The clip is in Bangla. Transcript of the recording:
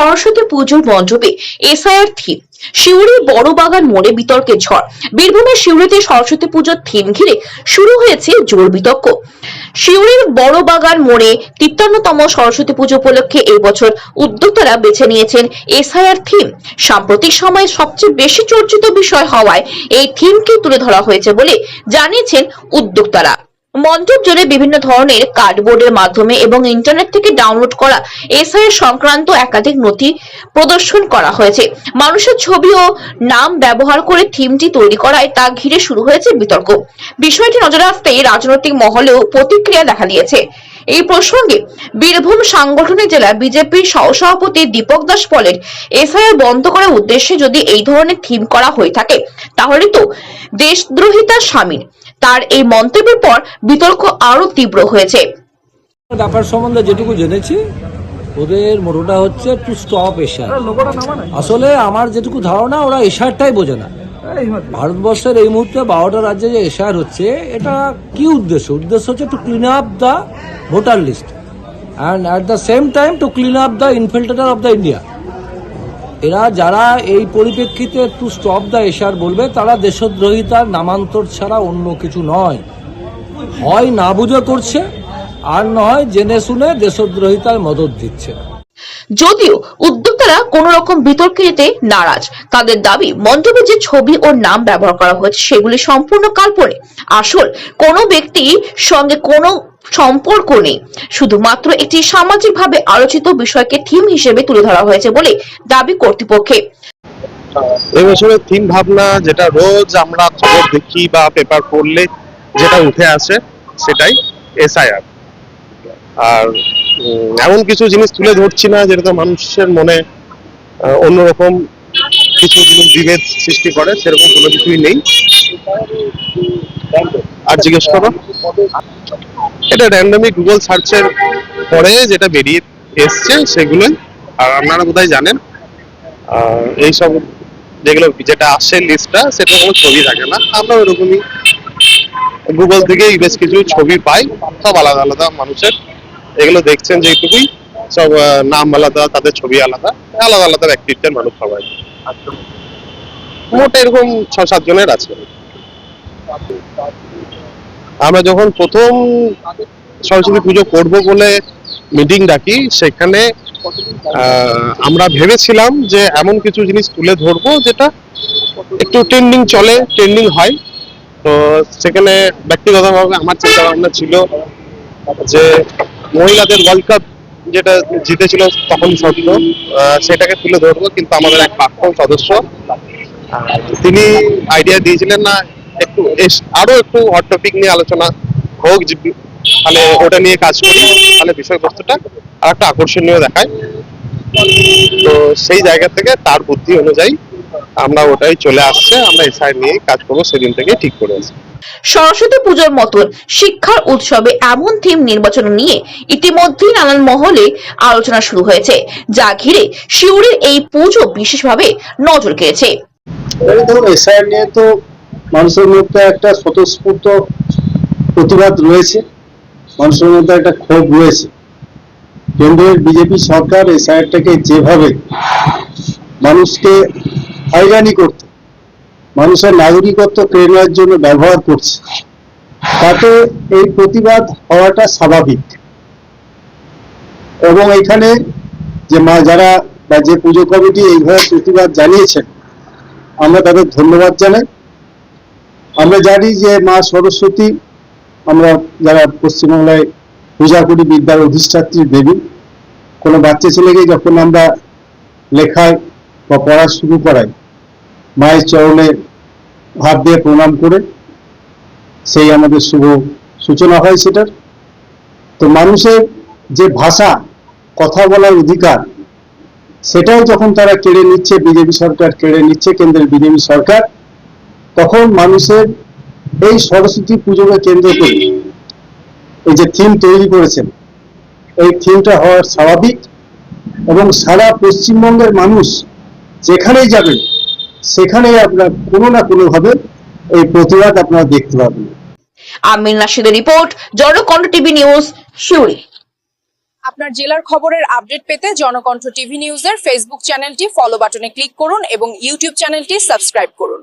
সরস্বতী পুজোর মণ্ডপে এসআইআর থিম, শিউরি বড় বাগান মোড়ে বিতর্কের ঝড়। বীরভূমের শিউরিতে সরস্বতী পুজোর থিম ঘিরে শুরু হয়েছে জোর বিতর্ক। শিউরির বড় বাগান মোড়ে তিপ্পান্নতম সরস্বতী পুজো উপলক্ষে এই বছর উদ্যোক্তারা বেছে নিয়েছেন এসআইআর থিম। সাম্প্রতিক সময়ে সবচেয়ে বেশি চর্চিত বিষয় হওয়ায় এই থিমকে তুলে ধরা হয়েছে বলে জানিয়েছেন উদ্যোক্তারা। মণ্ডপ জুড়ে বিভিন্ন ধরনের কার্ডবোর্ডের মাধ্যমে এবং ইন্টারনেট থেকে ডাউনলোড করা এসআইয়ের সংক্রান্ত একাধিক নথি প্রদর্শন করা হয়েছে। মানুষের ছবি ও নাম ব্যবহার করে থিমটি তৈরি করায় তা ঘিরে শুরু হয়েছে বিতর্ক। বিষয়টি নজরে আসতেই রাজনৈতিক মহলেও প্রতিক্রিয়া দেখা দিয়েছে। এই প্রসঙ্গে বীরভূম সাংগঠনিক জেলা বিজেপির সহসভাপতি দীপক দাস বলেন এসআইআর বন্ধ করার উদ্দেশ্যে যদি এই ধরনের থিম করা হয়ে থাকে, তাহলে তো দেশদ্রোহিতা সামিল। তার এই মন্তব্যের পর বিতর্ক আরও তীব্র হয়েছে। ব্যাপার সম্বন্ধে যেটুকু জেনেছি, ওদের মোটোটা হচ্ছে টু স্টপ এশিয়ার আসলে আমার যেটুকু ধারণা, ওরা এশিয়ারটাই বোঝে না। ভারতবর্ষের এই মুহূর্তে বারোটা রাজ্যে যে এশিয়ার হচ্ছে, এটা কি উদ্দেশ্য? উদ্দেশ্য হচ্ছে to clean up the voter list and at the same time to clean up the infiltrator of the India এরা যারা এই পরিপ্রেক্ষিতে টু স্টপ দ্য এশিয়ার বলবে, তারা দেশদ্রোহিতার নামান্তর ছাড়া অন্য কিছু নয়। হয় না বুঝে করছে, আর নয় জেনে শুনে দেশদ্রোহিতার মদত দিচ্ছে। যদিও উদ্যোক্তারা কোন রকম বিতর্কে যেতে নারাজ। তাদের দাবি মণ্ডপে যে ছবি ও নাম ব্যবহার করা হয়েছে সেগুলি সম্পূর্ণ কাল্পনিক আসল, কোনো ব্যক্তির সঙ্গে কোনো সম্পর্ক নেই। শুধুমাত্র একটি সামাজিকভাবে আলোচিত বিষয়কে থিম হিসেবে তুলে ধরা হয়েছে বলে দাবি কর্তৃপক্ষের এবছরের থিম ভাবনা যেটা রোজ আমরা খবর দেখি বা পেপার পড়লে যেটা উঠে আসে সেটাই এসআইআর। আর এমন কিছু জিনিস তুলে ধরছি না যেটা মানুষের মনে অন্যরকম কিছু জিনিস বিভেদ সৃষ্টি করে, সেরকম কোনো কিছুই নেই। আর জিজ্ঞেস করো। এটা র্যান্ডামলি গুগল সার্চের পরে যেটা বেরিয়ে এসছে, সেগুলোই। আর আপনারা কোথায় জানেন এইসব যেগুলো যেটা আসে লিস্টটা সেটা কোনো ছবি থাকে না। আমরা ওরকমই গুগল থেকেই বেশ কিছু ছবি পাই, সব আলাদা আলাদা মানুষের। এগুলো দেখছেন যেটুকুই, সব নাম আলাদা, তাদের ছবি আলাদা আলাদা আলাদা ব্যক্তিত্বের মানুষ সবাই মোট এরকম ছ সাত জনের আছে। আমরা যখন প্রথম সরস্বতী পুজো করব বলে মিটিং ডাকি, সেখানে আমরা ভেবেছিলাম যে এমন কিছু জিনিস তুলে ধরবো যেটা একটু ট্রেন্ডিং চলে ট্রেন্ডিং হয়। তো সেখানে ব্যক্তিগতভাবে আমার চিন্তা ভাবনা ছিল যে মহিলাদের ওয়ার্ল্ড কাপ যেটা জিতেছিল তখন স্বপ্ন সেটাকে তুলে ধরবো, কিন্তু আমাদের এক প্রাক্তন সদস্য তিনি আইডিয়া দিয়েছিলেন না, একটু আরও একটু হট টপিক নিয়ে আলোচনা হোক তাহলে ওটা নিয়ে কাজ করি তাহলে বিষয়বস্তুটা আর একটা আকর্ষণীয় দেখায়। তো সেই জায়গা থেকে তার বুদ্ধি অনুযায়ী আমরা ওটাই চলে আসছে আমরা এসআই নিয়ে কাজ করব সেদিন থেকে ঠিক করে আছি সরস্বতী পুজোর মতন শিক্ষার উৎসবে এমন থিম নির্বাচন নিয়ে ইতিমধ্যেই নানান মহলে আলোচনা শুরু হয়েছে যা ঘিরে শিউরের এই পুজো বিশেষভাবে নজর কেড়েছে ধরুন এসআইআর নিয়ে তো মানুষের মধ্যে একটা স্বতঃস্ফূর্ত প্রতিবাদ রয়েছে মানুষের মধ্যে একটা ক্ষোভ রয়েছে। কেন্দ্রের বিজেপি সরকার এসআইআরটাকে যেভাবে মানুষকে হয়রানি করতে। মানুষের নাগরিকত্ব কেড়ে নেওয়ার জন্য ব্যবহার করছে। তাতে এই প্রতিবাদ হওয়াটা স্বাভাবিক। এবং এখানে যে মা, যারা বা যে পুজো কমিটি এইভাবে প্রতিবাদ জানিয়েছেন, আমরা তাদের ধন্যবাদ জানাই। আমরা জানি যে মা সরস্বতী, আমরা যারা পশ্চিমবাংলায় পূজা করি, বিদ্যার অধিষ্ঠাত্রী দেবী, কোনো বাচ্চা ছেলেকে যখন আমরা লেখায় বা পড়া শুরু করাই মায়ের চরণে হাত দিয়ে প্রণাম করে, সেই আমাদের শুভ সূচনা হয় সেটার। তো মানুষের যে ভাষা, কথা বলার অধিকার, সেটাও যখন তারা কেড়ে নিচ্ছে, বিজেপি সরকার কেড়ে নিচ্ছে, কেন্দ্রের বিজেপি সরকার, তখন মানুষের এই সরস্বতী পুজোকে কেন্দ্র করে এই যে থিম তৈরি করেছেন, এই থিমটা হওয়ার স্বাভাবিক এবং সারা পশ্চিমবঙ্গের মানুষ যেখানেই যাবেন সেখানেই আপনার কোনো না কোনো ভাবে এই প্রতিবাদ আপনারা দেখতে পাবেন। Amir নাশিদের report Janakantha TV news Siuri আপনার জেলার খবরের আপডেট পেতে জনকণ্ঠ টিভি নিউজের ফেসবুক চ্যানেলটি ফলো বাটনে ক্লিক করুন এবং ইউটিউব চ্যানেলটি সাবস্ক্রাইব করুন।